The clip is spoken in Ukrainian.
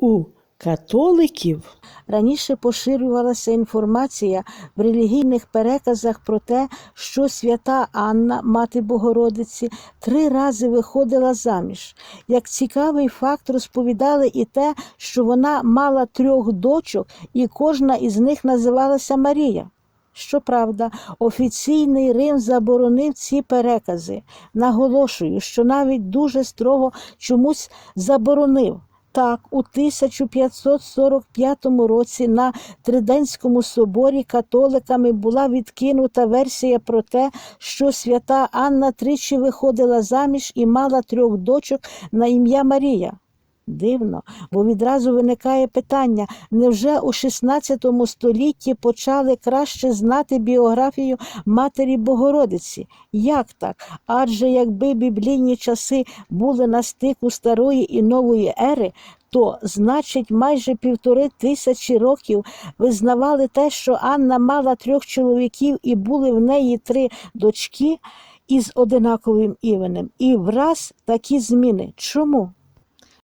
у католиків Раніше поширювалася інформація в релігійних переказах про те, що свята Анна, мати Богородиці, три рази виходила заміж. Як цікавий факт розповідали і те, що вона мала трьох дочок, і кожна із них називалася Марія. Щоправда, офіційний Рим заборонив ці перекази. Наголошую, що навіть дуже строго чомусь заборонив. Так, у 1545 році на Триденському соборі католиками була відкинута версія про те, що свята Анна тричі виходила заміж і мала трьох дочок на ім'я Марія. Дивно, бо відразу виникає питання: невже у 16 столітті почали краще знати біографію Матері Богородиці? Як так? Адже якби біблійні часи були на стику старої і нової ери, то, значить, майже півтори тисячі років визнавали те, що Анна мала трьох чоловіків і були в неї три дочки із одинаковим іменем. І враз такі зміни. Чому?